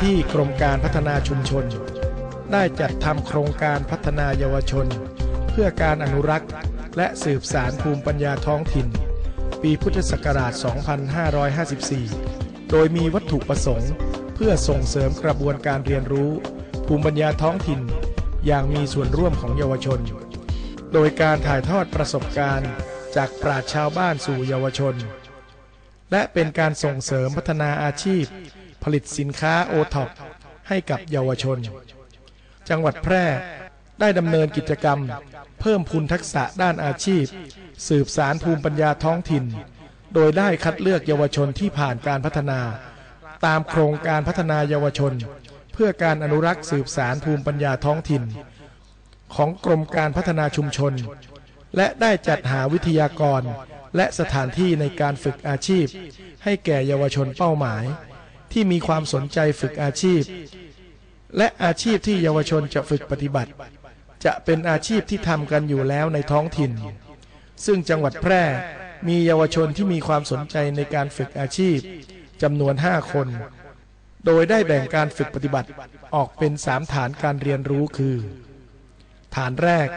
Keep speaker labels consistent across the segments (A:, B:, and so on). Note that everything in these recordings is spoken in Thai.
A: ที่กรมการพัฒนาชุมชน ได้จัดทำโครงการพัฒนาเยาวชน เพื่อการอนุรักษ์ และสืบสารภูมิปัญญาท้องถิ่น ปีพุทธศักราช 2554 โดยมีวัตถุประสงค์ เพื่อส่งเสริมกระบวนการเรียนรู้ ภูมิปัญญาท้องถิ่น อย่างมีส่วนร่วมของเยาวชน โดยการถ่ายทอดประสบการณ์จากปราชชาวบ้านสู่เยาวชน และเป็นการส่งเสริมพัฒนาอาชีพ ผลิตสินค้าโอท็อปให้กับเยาวชน จังหวัดแพร่ได้ดำเนินกิจกรรม เพิ่มพูนทักษะด้านอาชีพ สืบสารภูมิปัญญาท้องถิ่น โดยได้คัดเลือกเยาวชนที่ผ่านการพัฒนา ตามโครงการพัฒนาเยาวชน เพื่อการอนุรักษ์สืบสารภูมิปัญญาท้องถิ่น ของกรมการพัฒนาชุมชน และได้จัดหาวิทยากรและสถานที่ในการฝึกอาชีพ ให้แก่เยาวชนเป้าหมาย ที่มีความสนใจฝึกอาชีพ และอาชีพที่เยาวชนจะฝึกปฏิบัติ จะเป็นอาชีพที่ทำกันอยู่แล้วในท้องถิ่น ซึ่งจังหวัดแพร่มีเยาวชนที่มีความสนใจในการฝึกอาชีพจำนวน 5 คน โดยได้แบ่งการฝึกปฏิบัติออกเป็นสามฐานการเรียนรู้คือ ฐานแรก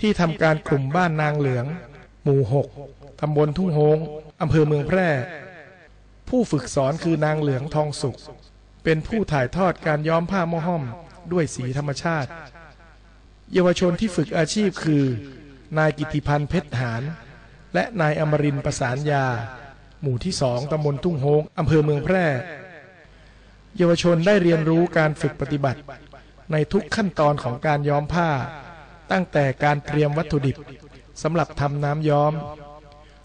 A: ที่ทำการกลุ่มบ้านนางเหลือง หมู่ 6ตำบลทุ่งโฮงอำเภอเมืองแพร่ ผู้ฝึกสอนคือนางเหลืองทองสุข เป็นผู้ถ่ายทอดการย้อมผ้ามอห้อม ด้วยสีธรรมชาติ เยาวชนที่ฝึกอาชีพคือ นายกิติพันธ์เพชรหานและนายอมรินประสานยา หมู่ที่สองตำบลทุ่งโฮงอำเภอเมืองแพร่ เยาวชนได้เรียนรู้การฝึกปฏิบัติ ในทุกขั้นตอนของการย้อมผ้า ตั้งแต่การเตรียมวัตถุดิบสำหรับทำน้ำย้อม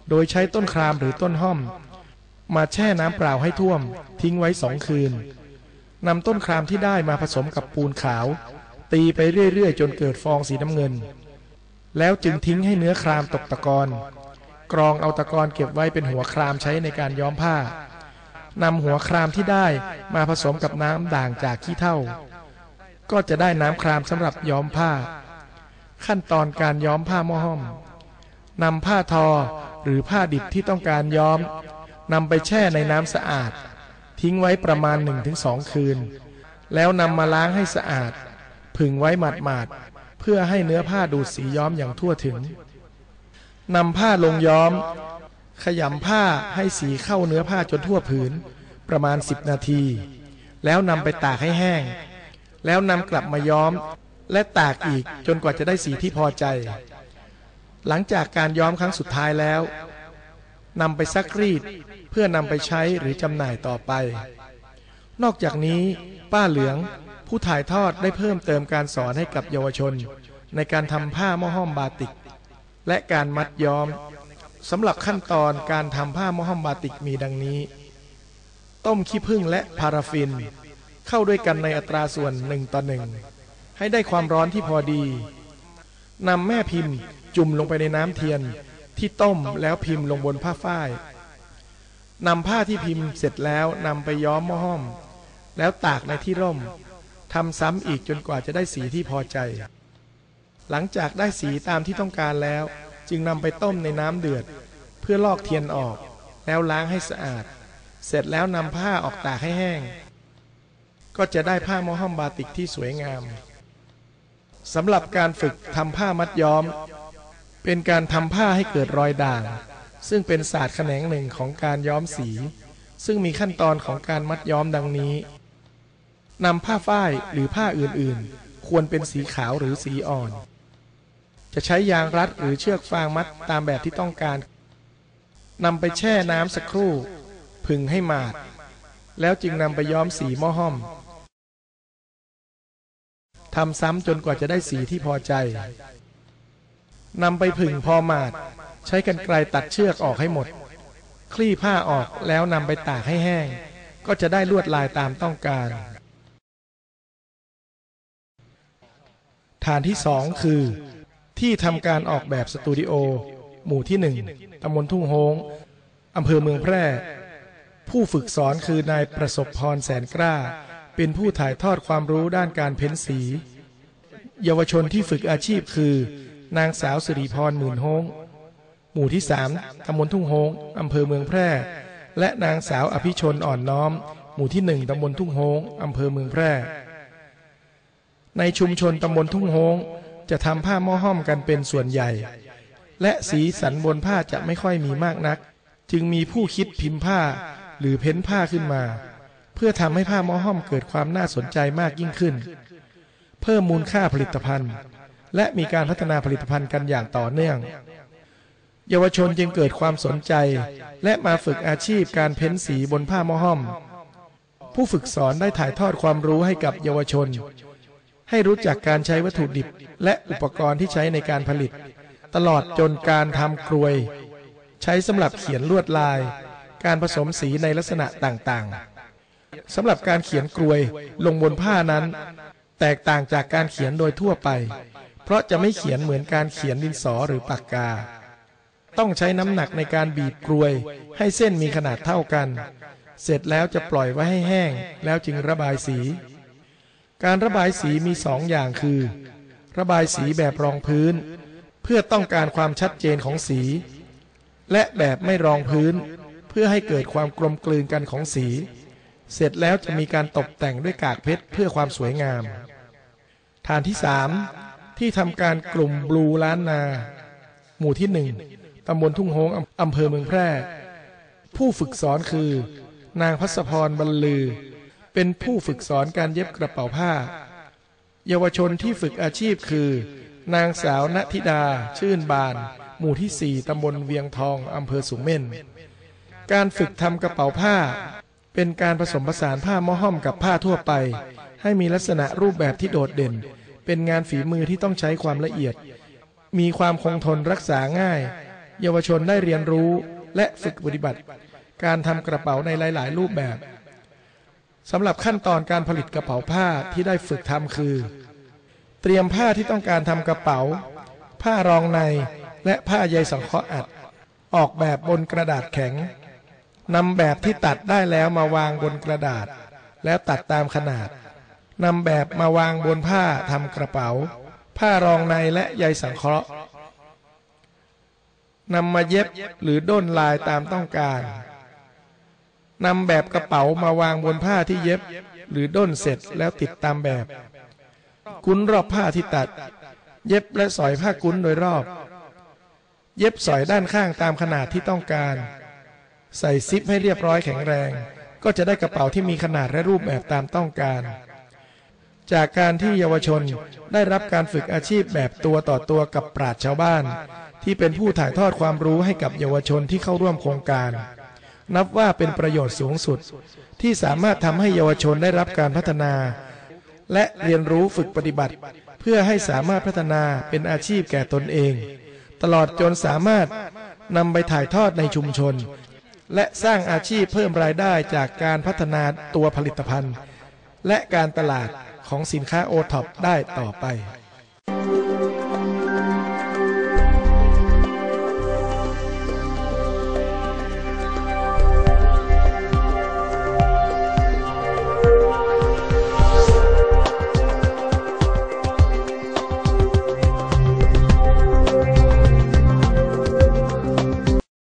A: โดยใช้ต้นครามหรือต้นห้อม มาแช่น้ำเปล่าให้ท่วม ทิ้งไว้สองคืนนำต้นครามที่ได้มาผสมกับปูนขาว ตีไปเรื่อยๆ จนเกิดฟองสีน้ำเงิน แล้วจึงทิ้งให้เนื้อครามตกตะกอนกรองเอาตะกอนเก็บไว้เป็นหัวครามใช้ในการย้อมผ้านำหัวครามที่ได้มาผสมกับน้ำด่างจากขี้เถ้า ก็จะได้น้ำครามสำหรับย้อมผ้า ขั้นตอนการย้อมผ้าหม้อห้อมนำผ้าทอหรือผ้าดิบที่ต้องการย้อม นำไปแช่ในน้ำสะอาด ทิ้งไว้ประมาณ 1-2 คืน แล้วนำมาล้างให้สะอาด ผึ่งไว้หมาดๆเพื่อให้เนื้อผ้าดูดสีย้อมอย่างทั่วถึงนำผ้าลงย้อม ขยำผ้าให้สีเข้าเนื้อผ้าจนทั่วผืน ประมาณ 10 นาที แล้วนำไปตากให้แห้ง แล้วนำกลับมาย้อม และตากอีกจนกว่าจะได้สีที่พอใจ หลังจากการย้อมครั้งสุดท้ายแล้ว นำไปซักรีดเพื่อนำไปใช้หรือจำหน่ายต่อไป นอกจากนี้ ป้าเหลืองผู้ถ่ายทอดได้เพิ่มเติมการสอนให้กับเยาวชน ในการทำผ้าม้อห้อมบาติก และการมัดย้อมสำหรับขั้นตอนการทำผ้าม้อห้อมบาติกมีดังนี้ ต้มขี้ผึ้งและพาราฟิน เข้าด้วยกันในอัตราส่วนหนึ่งต่อหนึ่งให้ได้ความร้อนที่พอดีนำแม่พิมพ์จุ่มลงไปในน้ำเทียน ที่ต้มแล้วพิมพ์ลงบนผ้าฝ้ายนำผ้าที่พิมพ์เสร็จแล้วนำไปย้อมหม้อห้อม แล้วตากในที่ร่มทำซ้ำอีกจนกว่าจะได้สีที่พอใจ หลังจากได้สีตามที่ต้องการแล้ว จึงนำไปต้มในน้ำเดือด เพื่อลอกเทียนออก แล้วล้างให้สะอาด เสร็จแล้วนำผ้าออกตากให้แห้ง ก็จะได้ผ้าหม้อห้อมบาติกที่สวยงามสำหรับการฝึกทำผ้ามัดย้อม เป็นการทำผ้าให้เกิดรอยด่าง ซึ่งเป็นศาสตร์แขนงหนึ่งของการย้อมสี ซึ่งมีขั้นตอนของการมัดย้อมดังนี้นำผ้าฝ้ายหรือผ้าอื่นๆ ควรเป็นสีขาวหรือสีอ่อน จะใช้ยางรัดหรือเชือกฟางมัดตามแบบที่ต้องการนำไปแช่น้ำสักครู่ผึ่งให้หมาด แล้วจึงนำไปย้อมสีหม้อห้อมทำซ้ำจนกว่าจะได้สีที่พอใจ นำไปผึ่งพอหมาด ใช้กันไกลตัดเชือกออกให้หมด คลี่ผ้าออกแล้วนำไปตากให้แห้ง ก็จะได้ลวดลายตามต้องการ ฐานที่สองคือ ที่ทำการออกแบบสตูดิโอ หมู่ที่หนึ่งตำบลทุ่งโฮงอำเภอเมืองแพร่ ผู้ฝึกสอนคือนายประสบพรแสนกล้า เป็นผู้ถ่ายทอดความรู้ด้านการเพ้นสี เยาวชนที่ฝึกอาชีพคือ นางสาวสิริพรหมื่นโฮงหมู่ที่สามตำบลทุ่งโฮงอำเภอเมืองแพร่ และนางสาวอภิชนอ่อนน้อม หมู่ที่หนึ่งตำบลทุ่งโฮงอำเภอเมืองแพร่ ในชุมชนตำบลทุ่งโฮงจะทำผ้าหม้อห้อมกันเป็นส่วนใหญ่ และสีสันบนผ้าจะไม่ค่อยมีมากนัก จึงมีผู้คิดพิมพ์ผ้าหรือเพ้นผ้าขึ้นมา เพื่อทำให้ผ้าหม้อห้อมเกิดความน่าสนใจมากยิ่งขึ้น เพิ่มมูลค่าผลิตภัณฑ์ และมีการพัฒนาผลิตภัณฑ์กันอย่างต่อเนื่อง เยาวชนจึงเกิดความสนใจ และมาฝึกอาชีพการเพ้นสีบนผ้าม้อห้อม ผู้ฝึกสอนได้ถ่ายทอดความรู้ให้กับเยาวชน ให้รู้จักการใช้วัตถุดิบและอุปกรณ์ที่ใช้ในการผลิต ตลอดจนการทำกรวย ใช้สำหรับเขียนลวดลาย การผสมสีในลักษณะต่างๆสำหรับการเขียนกรวยลงบนผ้านั้น แตกต่างจากการเขียนโดยทั่วไป เพราะจะไม่เขียนเหมือนการเขียนดินสอหรือปากกา ต้องใช้น้ำหนักในการบีบกรวย ให้เส้นมีขนาดเท่ากัน เสร็จแล้วจะปล่อยไว้ให้แห้ง แล้วจึงระบายสี การระบายสีมีสองอย่างคือ ระบายสีแบบรองพื้น เพื่อต้องการความชัดเจนของสี และแบบไม่รองพื้น เพื่อให้เกิดความกลมกลืนกันของสี เสร็จแล้วจะมีการตกแต่งด้วยกากเพชรเพื่อความสวยงาม ฐานที่สาม ที่ทำการกลุ่มบลูล้านนา หมู่ที่หนึ่งตำบลทุ่งโฮงอำอำเภอเมืองแพร่ ผู้ฝึกสอนคือ นางพัสพรบรรลือ เป็นผู้ฝึกสอนการเย็บกระเป๋าผ้า เยาวชนที่ฝึกอาชีพคือ นางสาวณธิดา ชื่นบาน หมู่ที่สี่ตำบลเวียงทองอำเภอสุมเม่น การฝึกทำกระเป๋าผ้า เป็นการผสมผสานผ้าม้อห้อมกับผ้าทั่วไป ให้มีลักษณะรูปแบบที่โดดเด่น เป็นงานฝีมือที่ต้องใช้ความละเอียด มีความคงทนรักษาง่าย เยาวชนได้เรียนรู้และฝึกปฏิบัติ การทำกระเป๋าในหลาย ๆ รูปแบบสำหรับขั้นตอนการผลิตกระเป๋าผ้าที่ได้ฝึกทำคือ เตรียมผ้าที่ต้องการทำกระเป๋า ผ้ารองในและผ้าใยสังเคราะห์อัด ออกแบบบนกระดาษแข็งนำแบบที่ตัดได้แล้วมาวางบนกระดาษ แล้วตัดตามขนาด นำแบบมาวางบนผ้าทำกระเป๋า ผ้ารองในและใยสังเคราะห์นำมาเย็บหรือด้นลายตามต้องการนำแบบกระเป๋ามาวางบนผ้าที่เย็บ หรือด้นเสร็จแล้วติดตามแบบ กุ้นรอบผ้าที่ตัด เย็บและสอยผ้ากุ้นโดยรอบ เย็บสอยด้านข้างตามขนาดที่ต้องการ ใส่ซิปให้เรียบร้อยแข็งแรง ก็จะได้กระเป๋าที่มีขนาดและรูปแบบตามต้องการ จากการที่เยาวชนได้รับการฝึกอาชีพแบบตัวต่อตัวกับปราชญ์ชาวบ้าน ที่เป็นผู้ถ่ายทอดความรู้ให้กับเยาวชนที่เข้าร่วมโครงการ นับว่าเป็นประโยชน์สูงสุด ที่สามารถทำให้เยาวชนได้รับการพัฒนา และเรียนรู้ฝึกปฏิบัติ เพื่อให้สามารถพัฒนาเป็นอาชีพแก่ตนเอง ตลอดจนสามารถนำไปถ่ายทอดในชุมชน และสร้างอาชีพเพิ่มรายได้จากการพัฒนาตัวผลิตภัณฑ์ และการตลาด ของสินค้าโอท็อปได้ต่อไป